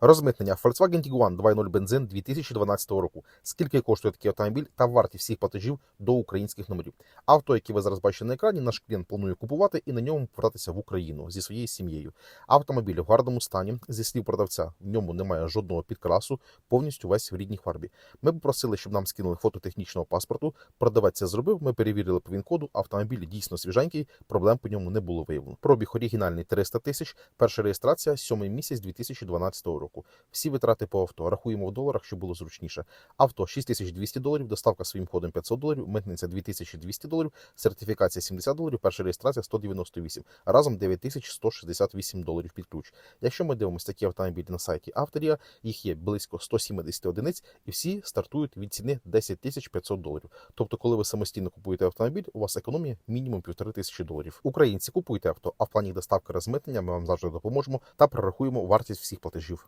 Розмитнення Volkswagen Tiguan 2.0 бензин 2012 року. Скільки коштує такий автомобіль та вартість всіх платежів до українських номерів. Авто, яке ви зараз бачите на екрані, наш клієнт планує купувати і на ньому повертатися в Україну зі своєю сім'єю. Автомобіль в гарному стані, зі слів продавця, в ньому немає жодного підкрасу, повністю весь в рідній фарбі. Ми попросили, щоб нам скинули фото технічного паспорту. Продавець це зробив. Ми перевірили по він-коду. Автомобіль дійсно свіженький, проблем по ньому не було виявлено. Пробіг оригінальний 300 тисяч. Перша реєстрація 7 місяць 2012 року. Всі витрати по авто рахуємо в доларах, щоб було зручніше. Авто 6200 доларів, доставка своїм ходом 500 доларів, митниця 2200 доларів, сертифікація 70 доларів, перша реєстрація 198, разом 9168 доларів під ключ. Якщо ми дивимося такі автомобілі на сайті Авторія, їх є близько 170 одиниць, і всі стартують від ціни 10 500 доларів. Тобто, коли ви самостійно купуєте автомобіль, у вас економія мінімум півтори тисячі доларів. Українці купуйте авто, а в плані доставки розмитнення ми вам завжди допоможемо та прорахуємо вартість всіх платежів.